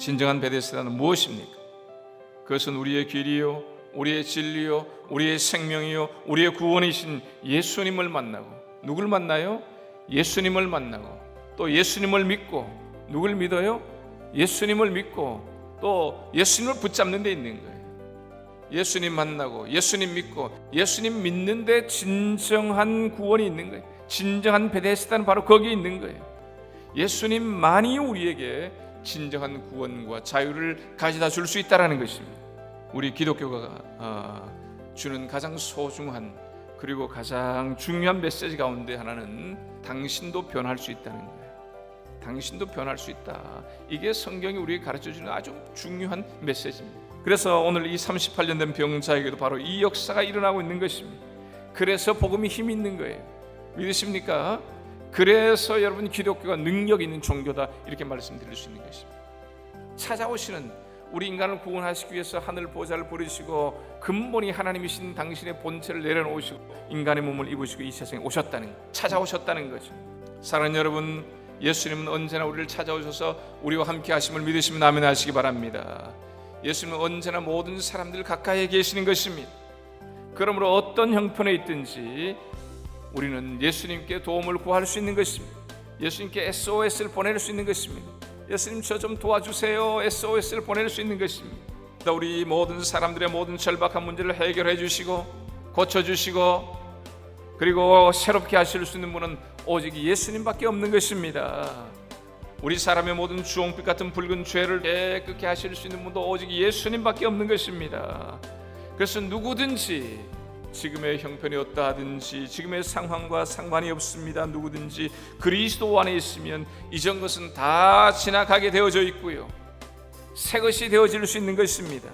진정한 베데스다는 무엇입니까? 그것은 우리의 길이요, 우리의 진리요, 우리의 생명이요, 우리의 구원이신 예수님을 만나고 누굴 만나요? 예수님을 만나고 또 예수님을 믿고 누굴 믿어요? 예수님을 믿고 또 예수님을 붙잡는 데 있는 거예요. 예수님 만나고 예수님 믿고 예수님 믿는데 진정한 구원이 있는 거예요. 진정한 베데스다는 바로 거기에 있는 거예요. 예수님만이 우리에게 진정한 구원과 자유를 가져다 줄 수 있다라는 것입니다. 우리 기독교가 어, 주는 가장 소중한 그리고 가장 중요한 메시지 가운데 하나는 당신도 변할 수 있다는 거예요. 당신도 변할 수 있다. 이게 성경이 우리에게 가르쳐 주는 아주 중요한 메시지입니다. 그래서 오늘 이 38년 된 병자에게도 바로 이 역사가 일어나고 있는 것입니다. 그래서 복음이 힘이 있는 거예요. 믿으십니까? 그래서 여러분 기독교가 능력 있는 종교다 이렇게 말씀드릴 수 있는 것입니다. 찾아오시는 우리 인간을 구원하시기 위해서 하늘 보좌를 버리시고 근본이 하나님이신 당신의 본체를 내려놓으시고 인간의 몸을 입으시고 이 세상에 오셨다는 것, 찾아오셨다는 거죠. 사랑하는 여러분, 예수님은 언제나 우리를 찾아오셔서 우리와 함께 하심을 믿으시면 아멘 하시기 바랍니다. 예수님은 언제나 모든 사람들 가까이에 계시는 것입니다. 그러므로 어떤 형편에 있든지 우리는 예수님께 도움을 구할 수 있는 것입니다. 예수님께 SOS를 보낼 수 있는 것입니다. 예수님 저 좀 도와주세요. SOS를 보낼 수 있는 것입니다. 또 우리 모든 사람들의 모든 절박한 문제를 해결해 주시고 고쳐 주시고 그리고 새롭게 하실 수 있는 분은 오직 예수님밖에 없는 것입니다. 우리 사람의 모든 주홍빛 같은 붉은 죄를 깨끗게 하실 수 있는 분도 오직 예수님밖에 없는 것입니다. 그래서 누구든지 지금의 형편이 어떠하든지 지금의 상황과 상관이 없습니다. 누구든지 그리스도 안에 있으면 이전 것은 다 지나가게 되어져 있고요. 새 것이 되어질 수 있는 것입니다.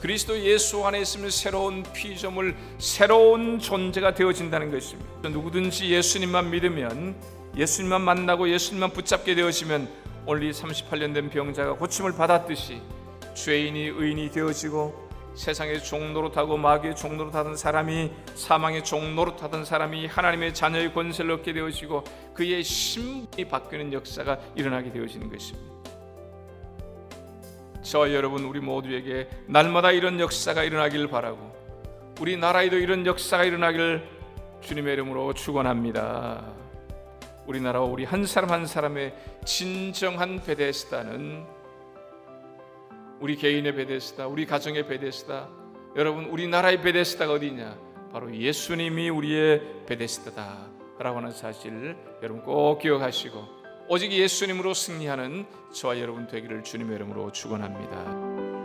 그리스도 예수 안에 있으면 새로운 피조물, 새로운 존재가 되어진다는 것입니다. 누구든지 예수님만 믿으면 예수님만 만나고 예수님만 붙잡게 되어지면 이 38년 된 병자가 고침을 받았듯이 죄인이 의인이 되어지고 세상의 종노릇하고 마귀의 종노릇하던 사람이 사망의 종노릇하던 사람이 하나님의 자녀의 권세를 얻게 되어지고 그의 신분이 바뀌는 역사가 일어나게 되어지는 것입니다. 저와 여러분 우리 모두에게 날마다 이런 역사가 일어나길 바라고 우리 나라에도 이런 역사가 일어나길 주님의 이름으로 축원합니다. 우리나라와 우리 한 사람 한 사람의 진정한 베데스다는 우리 개인의 베데스다, 우리 가정의 베데스다, 여러분 우리나라의 베데스다가 어디냐? 바로 예수님이 우리의 베데스다다라고 하는 사실 여러분 꼭 기억하시고 오직 예수님으로 승리하는 저와 여러분 되기를 주님의 이름으로 축원합니다.